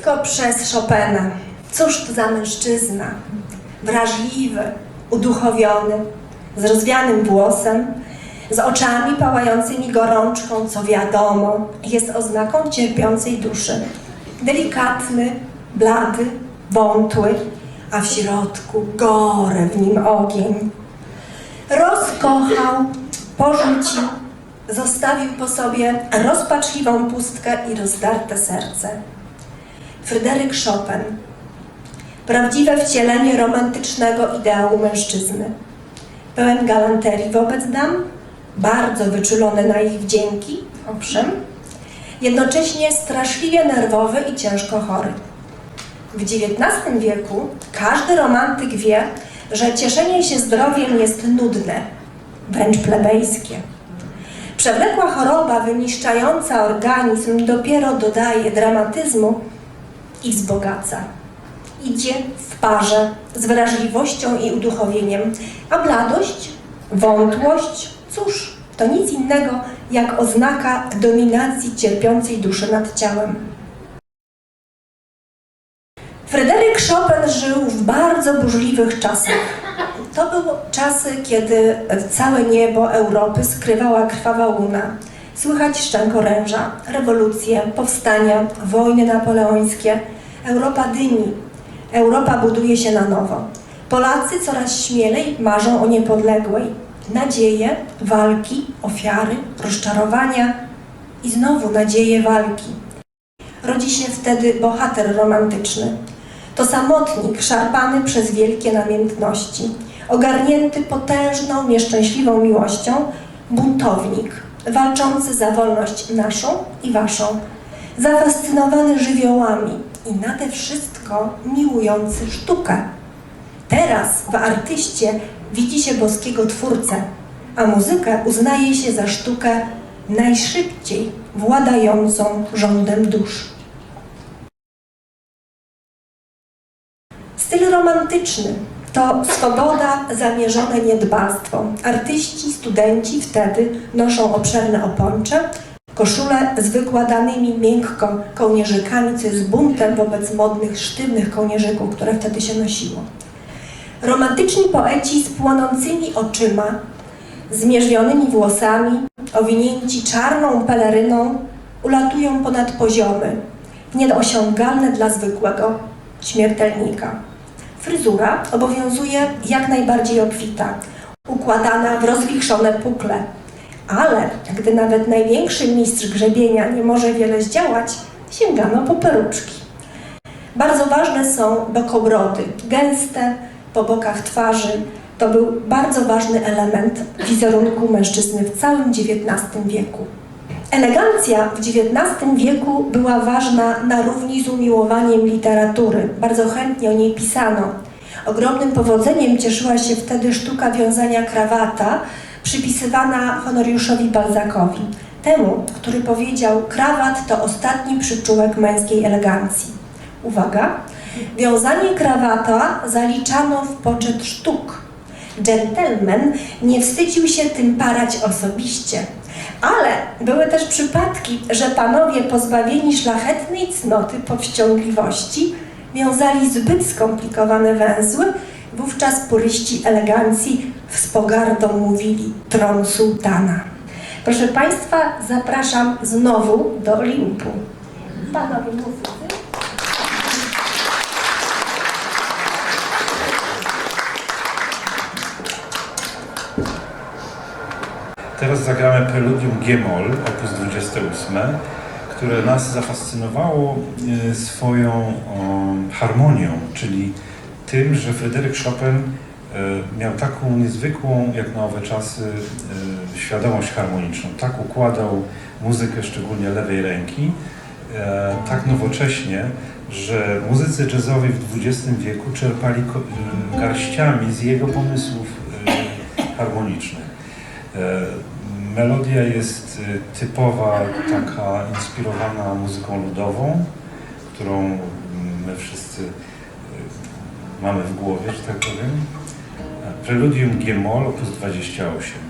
Wszystko przez Chopina. Cóż to za mężczyzna? Wrażliwy, uduchowiony, z rozwianym włosem, z oczami pałającymi gorączką, co wiadomo, jest oznaką cierpiącej duszy. Delikatny, blady, wątły, a w środku gore w nim ogień. Rozkochał, porzucił, zostawił po sobie rozpaczliwą pustkę i rozdarte serce. Fryderyk Chopin. Prawdziwe wcielenie romantycznego ideału mężczyzny. Pełen galanterii wobec dam, bardzo wyczulony na ich wdzięki, owszem, jednocześnie straszliwie nerwowy i ciężko chory. W XIX wieku każdy romantyk wie, że cieszenie się zdrowiem jest nudne, wręcz plebejskie. Przewlekła choroba wyniszczająca organizm dopiero dodaje dramatyzmu i wzbogaca. Idzie w parze z wrażliwością i uduchowieniem, a bladość, wątłość, cóż, to nic innego jak oznaka dominacji cierpiącej duszy nad ciałem. Fryderyk Chopin żył w bardzo burzliwych czasach. To były czasy, kiedy całe niebo Europy skrywała krwawa łuna. Słychać szczęk oręża, rewolucje, powstania, wojny napoleońskie. Europa dymi. Europa buduje się na nowo. Polacy coraz śmielej marzą o niepodległej. Nadzieje, walki, ofiary, rozczarowania i znowu nadzieje walki. Rodzi się wtedy bohater romantyczny. To samotnik szarpany przez wielkie namiętności, ogarnięty potężną, nieszczęśliwą miłością, buntownik, walczący za wolność naszą i waszą, zafascynowany żywiołami i nade wszystko miłujący sztukę. Teraz w artyście widzi się boskiego twórcę, a muzykę uznaje się za sztukę najszybciej władającą rządem dusz. Styl romantyczny to swoboda, zamierzone niedbalstwo. Artyści, studenci wtedy noszą obszerne oponcze, koszule z wykładanymi miękko kołnierzykami, co jest buntem wobec modnych, sztywnych kołnierzyków, które wtedy się nosiło. Romantyczni poeci z płonącymi oczyma, zmierzwionymi włosami, owinięci czarną peleryną, ulatują ponad poziomy, nieosiągalne dla zwykłego śmiertelnika. Fryzura obowiązuje jak najbardziej obfita, układana w rozwichrzone pukle. Ale gdy nawet największy mistrz grzebienia nie może wiele zdziałać, sięgano po peruczki. Bardzo ważne są bokobrody, gęste, po bokach twarzy. To był bardzo ważny element wizerunku mężczyzny w całym XIX wieku. Elegancja w XIX wieku była ważna na równi z umiłowaniem literatury. Bardzo chętnie o niej pisano. Ogromnym powodzeniem cieszyła się wtedy sztuka wiązania krawata, przypisywana Honoriuszowi Balzacowi, temu, który powiedział, krawat to ostatni przyczółek męskiej elegancji. Uwaga, wiązanie krawata zaliczano w poczet sztuk. Gentleman nie wstydził się tym parać osobiście. Ale były też przypadki, że panowie pozbawieni szlachetnej cnoty powściągliwości wiązali zbyt skomplikowane węzły, wówczas puryści elegancji z pogardą mówili tron sułtana. Proszę Państwa, zapraszam znowu do Olimpu. Panowie muzycy. Teraz zagramy preludium G-moll, op. 28, które nas zafascynowało e, swoją harmonią, czyli tym, że Fryderyk Chopin e, miał taką niezwykłą, jak na owe czasy, e, świadomość harmoniczną. Tak układał muzykę, szczególnie lewej ręki, tak nowocześnie, że muzycy jazzowi w XX wieku czerpali garściami z jego pomysłów harmonicznych. Melodia jest e, typowa, taka inspirowana muzyką ludową, którą my wszyscy e, mamy w głowie, że tak powiem. Preludium G-moll op. 28.